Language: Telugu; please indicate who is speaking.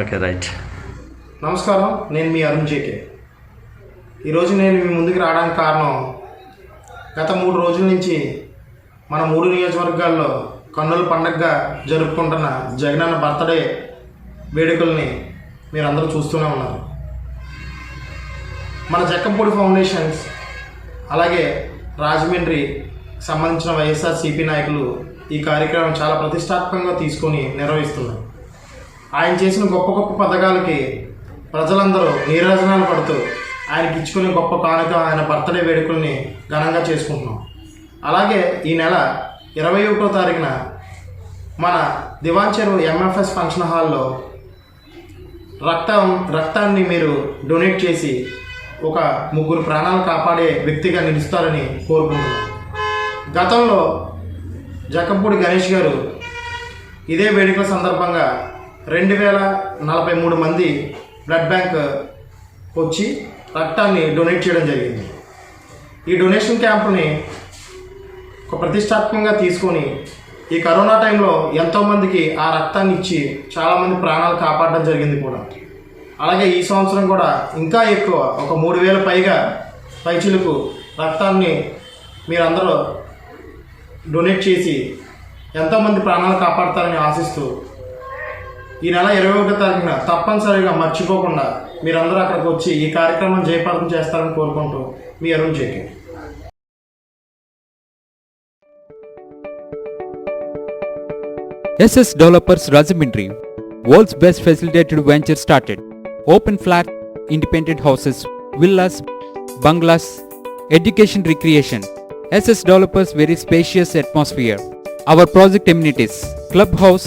Speaker 1: ఓకే రైట్
Speaker 2: నమస్కారం నేను మీ అరుణ్ జేకే. ఈరోజు నేను మీ ముందుకు రావడానికి కారణం గత మూడు రోజుల నుంచి మన మూడు నియోజకవర్గాల్లో కన్నుల పండగగా జరుపుకుంటున్న జగనన్న బర్త్డే వేడుకల్ని మీరందరూ చూస్తూనే ఉన్నారు. మన జక్కంపూడి ఫౌండేషన్స్ అలాగే రాజమండ్రి సంబంధించిన వైఎస్ఆర్ సిపి నాయకులు ఈ కార్యక్రమం చాలా ప్రతిష్టాత్మకంగా తీసుకొని నిర్వహిస్తున్నారు. ఆయన చేసిన గొప్ప గొప్ప పథకాలకి ప్రజలందరూ నీరాజనాలు పడుతూ ఆయనకి ఇచ్చుకునే గొప్ప కానుక ఆయన బర్త్డే వేడుకల్ని ఘనంగా చేసుకుంటున్నాం. అలాగే ఈ నెల ఇరవై ఒకటో తారీఖున మన దివాన్ చెరువు ఎంఎఫ్ఎస్ ఫంక్షన్ హాల్లో రక్తం రక్తాన్ని మీరు డొనేట్ చేసి ఒక ముగ్గురు ప్రాణాలు కాపాడే వ్యక్తిగా నిలుస్తారని కోరుకుంటున్నాను గతంలో జకంపూడి గణేష్ గారు ఇదే వేడుకల సందర్భంగా రెండు వేల నలభై మూడు మంది బ్లడ్ బ్యాంక్ వచ్చి రక్తాన్ని డొనేట్ చేయడం జరిగింది. ఈ డొనేషన్ క్యాంపుని ఒక ప్రతిష్టాత్మకంగా తీసుకొని ఈ కరోనా టైంలో ఎంతోమందికి ఆ రక్తాన్ని ఇచ్చి చాలామంది ప్రాణాలు కాపాడడం జరిగింది కూడా. అలాగే ఈ సంవత్సరం కూడా ఇంకా ఎక్కువ ఒక మూడు వేల పైగా పైచులకు రక్తాన్ని మీరందరూ డొనేట్ చేసి ఎంతోమంది ప్రాణాలు కాపాడతారని ఆశిస్తూ ఈ నెల ఇరవై ఒకటో తారీఖున తప్పనిసరిగా మర్చిపోకుండా మీరందరూ అక్కడికి వచ్చి ఈ కార్యక్రమం జయప్రదం చేస్తారని కోరుకుంటూ మీ Arun JK
Speaker 3: SS Developers Rajamindri, world's best facilitated venture started. Open flat, independent houses, villas, bungalows, education recreation. SS Developers very spacious atmosphere. Our project amenities, clubhouse,